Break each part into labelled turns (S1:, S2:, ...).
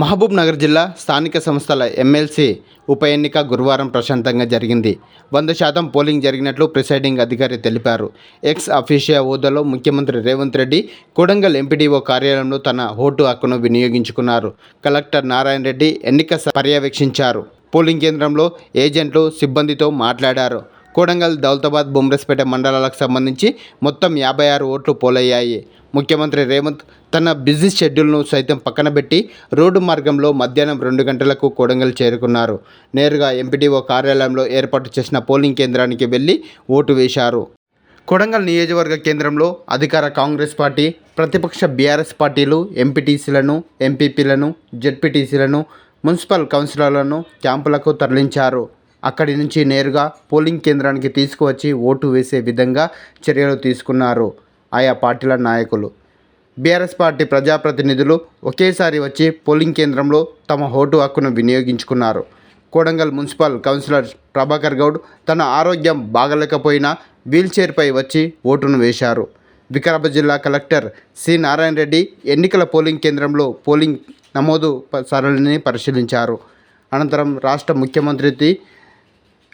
S1: మహబూబ్ నగర్ జిల్లా స్థానిక సంస్థల ఎమ్మెల్సీ ఉప ఎన్నిక గురువారం ప్రశాంతంగా జరిగింది. వంద శాతం పోలింగ్ జరిగినట్లు ప్రిసైడింగ్ అధికారి తెలిపారు. ఎక్స్ అఫీషియా హోదాలో ముఖ్యమంత్రి రేవంత్ రెడ్డి కొడంగల్ ఎంపీడీఓ కార్యాలయంలో తన ఓటు హక్కును వినియోగించుకున్నారు. కలెక్టర్ నారాయణ రెడ్డి ఎన్నిక పర్యవేక్షించారు. పోలింగ్ కేంద్రంలో ఏజెంట్లు సిబ్బందితో మాట్లాడారు. కోడంగల్ దౌలతాబాద్ బొమ్రస్పేట మండలాలకు సంబంధించి మొత్తం యాభై ఆరు ఓట్లు పోలయ్యాయి. ముఖ్యమంత్రి రేవంత్ తన బిజీ షెడ్యూల్ను సైతం పక్కన పెట్టి రోడ్డు మార్గంలో మధ్యాహ్నం రెండు గంటలకు కోడంగల్ చేరుకున్నారు. నేరుగా ఎంపీడీఓ కార్యాలయంలో ఏర్పాటు చేసిన పోలింగ్ కేంద్రానికి వెళ్ళి ఓటు వేశారు. కొడంగల్ నియోజకవర్గ కేంద్రంలో అధికార కాంగ్రెస్ పార్టీ ప్రతిపక్ష బీఆర్ఎస్ పార్టీలు ఎంపీటీసీలను ఎంపీపీలను జెడ్పీటీసీలను మున్సిపల్ కౌన్సిలర్లను క్యాంపులకు తరలించారు. అక్కడి నుంచి నేరుగా పోలింగ్ కేంద్రానికి తీసుకువచ్చి ఓటు వేసే విధంగా చర్యలు తీసుకున్నారు ఆయా పార్టీల నాయకులు. బీఆర్ఎస్ పార్టీ ప్రజాప్రతినిధులు ఒకేసారి వచ్చి పోలింగ్ కేంద్రంలో తమ ఓటు హక్కును వినియోగించుకున్నారు. కోడంగల్ మున్సిపల్ కౌన్సిలర్ ప్రభాకర్ గౌడ్ తన ఆరోగ్యం బాగలేకపోయినా వీల్చైర్పై వచ్చి ఓటును వేశారు. వికారాబాద్ జిల్లా కలెక్టర్ సి నారాయణ రెడ్డి ఎన్నికల పోలింగ్ కేంద్రంలో పోలింగ్ నమోదు ప- సరళిని పరిశీలించారు. అనంతరం రాష్ట్ర ముఖ్యమంత్రి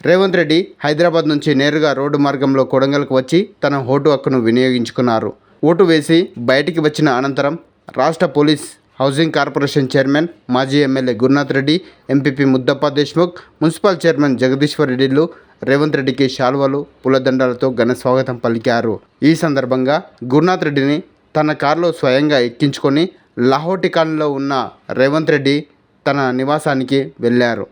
S1: రేవంత్ రెడ్డి హైదరాబాద్ నుంచి నేరుగా రోడ్డు మార్గంలో కొడంగల్కు వచ్చి తన ఓటు హక్కును వినియోగించుకున్నారు. ఓటు వేసి బయటికి వచ్చిన అనంతరం రాష్ట్ర పోలీస్ హౌసింగ్ కార్పొరేషన్ చైర్మన్ మాజీ MLA Gurunath Reddy MPP Muddappa Deshmukh municipal chairman Jagadishwar రెడ్డిలు రేవంత్ రెడ్డికి శాల్వాలు పూలదండాలతో ఘన స్వాగతం పలికారు. ఈ సందర్భంగా గురునాథ్ రెడ్డిని తన కారులో స్వయంగా ఎక్కించుకొని లాహోటికాన్లో ఉన్న రేవంత్ రెడ్డి తన నివాసానికి వెళ్ళారు.